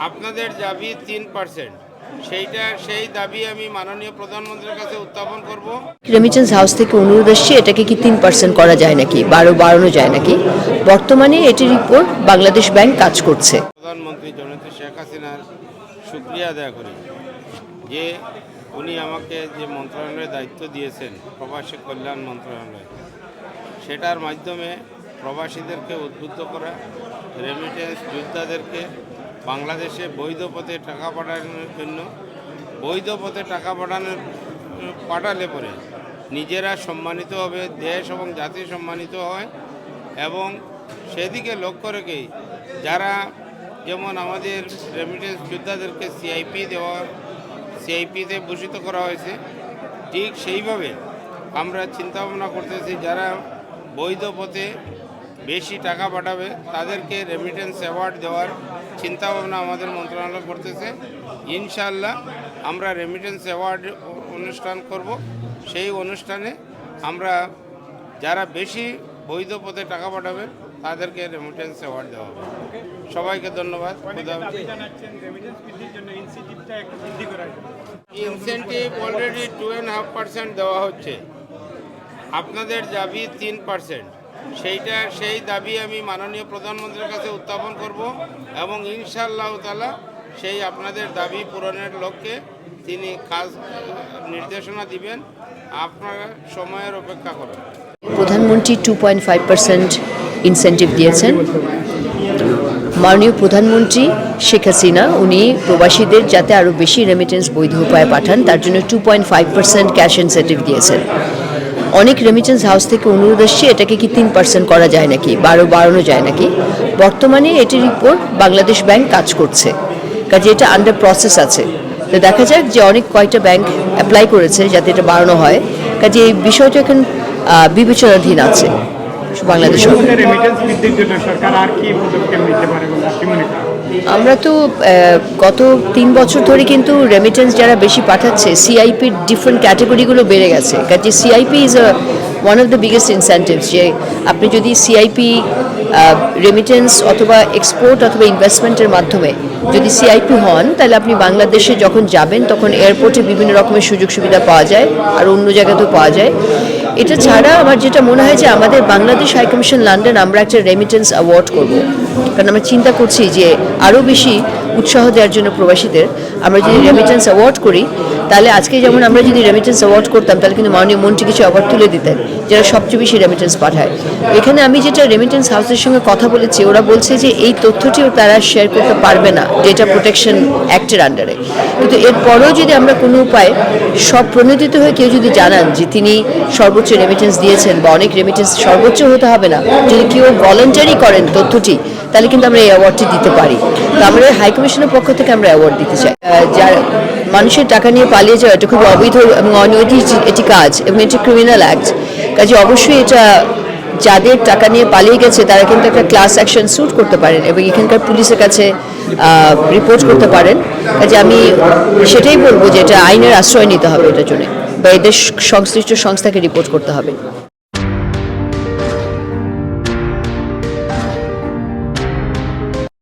আপনাদের দাবি তিন পার্সেন্ট সেইটা সেই দাবি আমি মাননীয় প্রধানমন্ত্রীর কাছে উত্থাপন করব। রেমিটেন্স হাউস থেকে অনুরোধ আসছে এটাকে কি তিন পার্সেন্ট করা যায় নাকি? বারো বাড়ানো যায় নাকি? বর্তমানে এটির উপর বাংলাদেশ ব্যাংক কাজ করছে। প্রধানমন্ত্রী জননেত্রী শেখ হাসিনার শুক্রিয়া আদায় করি যে উনি আমাকে যে মন্ত্রণালয়ের দায়িত্ব দিয়েছেন প্রবাসী কল্যাণ মন্ত্রণালয় সেটার মাধ্যমে প্রবাসীদেরকে উদ্বুদ্ধ করা রেমিটেন্স যোদ্ধাদেরকে বাংলাদেশে বৈধ পথে টাকা পাঠানোর জন্য, বৈধ পথে টাকা পাঠানোর, পাঠালে পরে নিজেরা সম্মানিত হবে, দেশ এবং জাতি সম্মানিত হয় এবং সেদিকে লক্ষ্য রেখে যারা যেমন আমাদের রেমিটেন্স যোদ্ধাদেরকে সিআইপি দেওয়া সিআইপিতে ভূষিত করা হয়েছে, ঠিক সেইভাবে আমরা চিন্তা ভাবনা করতেছি যারা বৈধ পথে বেশি টাকা পাঠাবে তাদেরকে রেমিটেন্স অ্যাওয়ার্ড দেওয়ার চিন্তা ভাবনা আমাদের মন্ত্রণালয় করতেছে। ইনশাল্লাহ আমরা রেমিটেন্স অ্যাওয়ার্ড অনুষ্ঠান করব। সেই অনুষ্ঠানে আমরা যারা বেশি বৈধ পথে টাকা পাঠাবে তাদেরকে রেমিটেন্স অ্যাওয়ার্ড দেওয়া হবে। সবাইকে ধন্যবাদ। Incentive already two and half percent দেওয়া হচ্ছে। আপনাদের দাবি তিন পার্সেন্ট সেইটা, সেই দাবি আমি মাননীয় প্রধানমন্ত্রীর কাছে উত্থাপন করব এবং ইনশাআল্লাহ তালা সেই আপনাদের দাবি পূরণের লক্ষ্যে তিনি কাজ, নির্দেশনা দিবেন। আপনারা সময়ের অপেক্ষা করুন। প্রধানমন্ত্রী two point five percent incentive দিয়েছেন। মাননীয় প্রধানমন্ত্রী শেখ হাসিনা, উনি প্রবাসীদের যাতে আরও বেশি রেমিটেন্স বৈধ উপায়ে পাঠান, তার জন্য two point five percent cash incentive দিয়েছেন। অনেক রেমিটেন্স হাউস থেকে অনুরোধ আসছে, এটাকে কি তিন পার্সেন্ট করা যায় নাকি? বারো, বাড়ানো যায় নাকি? বর্তমানে এটির উপর বাংলাদেশ ব্যাংক কাজ করছে। কাজে এটা আন্ডার প্রসেস আছে। তো দেখা যাক যে অনেক কয়টা ব্যাংক অ্যাপ্লাই করেছে যাতে এটা বাড়ানো হয়। কাজে এই বিষয়টা এখন বিবেচনাধীন আছে বাংলাদেশ সরকার। আর কি পদক্ষেপ নিতে পারে আমরা তো গত তিন বছর ধরে কিন্তু রেমিটেন্স যারা বেশি পাঠাচ্ছে সিআইপির ডিফারেন্ট ক্যাটাগরিগুলো বেড়ে গেছে। কাজে CIP is a one of the biggest incentives যে আপনি যদি সিআইপি রেমিটেন্স অথবা এক্সপোর্ট অথবা ইনভেস্টমেন্টের মাধ্যমে যদি সিআইপি হন, তাহলে আপনি বাংলাদেশে যখন যাবেন, তখন এয়ারপোর্টে বিভিন্ন রকমের সুযোগ সুবিধা পাওয়া যায়, আর অন্য জায়গাতেও পাওয়া যায়। এটা ছাড়া আমার যেটা মনে হয় যে আমাদের বাংলাদেশ হাইকমিশন লন্ডন আমরা একটা রেমিটেন্স অ্যাওয়ার্ড করব। কারণ আমরা চিন্তা করছি যে আরও বেশি উৎসাহ দেওয়ার জন্য প্রবাসীদের আমরা যদি রেমিটেন্স অ্যাওয়ার্ড করি তাহলে আজকে যেমন আমরা যদি রেমিটেন্স অ্যাওয়ার্ড করতাম, তাহলে কিন্তু মাননীয় মন্ত্রী কিছু অ্যাওয়ার্ড তুলে দিতেন, যারা সবচেয়ে বেশি রেমিটেন্স পাঠায়। এখানে আমি যেটা রেমিটেন্স হাউসের সঙ্গে কথা বলেছি, ওরা বলছে যে এই তথ্যটিও তারা শেয়ার করতে পারবে না ডেটা প্রোটেকশন অ্যাক্টের আন্ডারে কিন্তু এরপরেও যদি আমরা কোনো উপায় সব প্রণোদিত হয়ে কেউ যদি জানান যে তিনি সর্বোচ্চ রেমিটেন্স দিয়েছেন বা অনেক রেমিটেন্স সর্বোচ্চ হতে হবে না, যদি কেউ ভলেন্টারি করেন তথ্যটি তাহলে কিন্তু আমরা এই অ্যাওয়ার্ডটি দিতে পারি। তো আমরা হাইকমিশনের পক্ষ থেকে আমরা অ্যাওয়ার্ড দিতে চাই। যার মানুষের টাকা নিয়ে পালিয়ে যাওয়া এটা খুব অবৈধ এবং অনৈতিক এটি কাজ এবং এটি ক্রিমিনাল অ্যাক্ট কাজে অবশ্যই এটা যাদের টাকা নিয়ে পালিয়ে গেছে, তারা কিন্তু একটা ক্লাস অ্যাকশন স্যুট করতে পারেন এবং এখানকার পুলিশের কাছে রিপোর্ট করতে পারেন। কাজে আমি সেটাই বলব যে এটা আইনের আশ্রয় নিতে হবে এটার জন্য বা এদের সংশ্লিষ্ট সংস্থাকে রিপোর্ট করতে হবে।